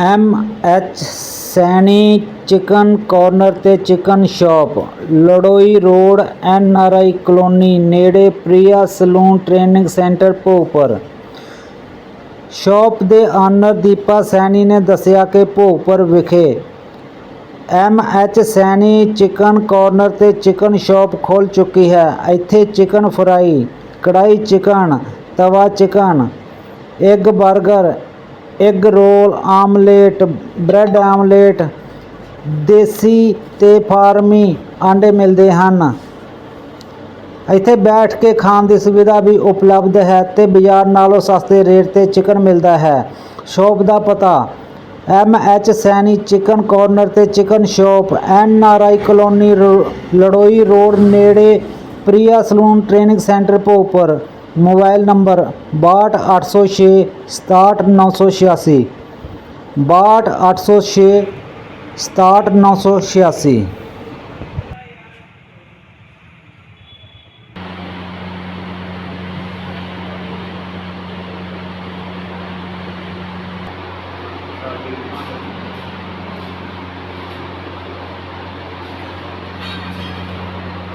M H Saini chicken corner ਤੇ chicken shop Laroi road N R I colony ਨੇੜੇ Priya salon training centre Bhopar shop ਦੇ owner Deepa Saini ਨੇ ਦੱਸਿਆ ਕਿ ਭੋਪਰ ਵਿਖੇ M H Saini chicken corner ਤੇ ਚਿਕਨ ਸ਼ਾਪ ਖੋਲ ਚੁੱਕੀ ਹੈ ਇੱਥੇ chicken fry kadai chicken tawa chicken ਇੱਕ 버ਗਰ egg roll omelette bread omelette desi ਤੇ ਫਾਰਮੀ ਆਂਡੇ ਮਿਲਦੇ ਹਨ ਇੱਥੇ ਬੈਠ ਕੇ ਖਾਣ ਦੀ ਸੁਵਿਧਾ ਵੀ ਉਪਲਬਧ ਹੈ ਤੇ ਬਾਜ਼ਾਰ ਨਾਲੋਂ ਸਸਤੇ ਰੇਟ ਤੇ ਚਿਕਨ ਮਿਲਦਾ ਹੈ ਸ਼ੌਪ ਦਾ ਪਤਾ M H Saini chicken corner ਤੇ chicken shop N R I colony Laroi road ਨੇੜੇ ਪ੍ਰਿਆ ਸਲੂਨ ਟ੍ਰੇਨਿੰਗ ਸੈਂਟਰ ਉੱਪਰ मोबाइल नंबर बाहठ अठ सौ छे सताहठ नौ सौ छियासी बाहठ अठ सौ छे सताहठ नौ सौ छियासी Thank you.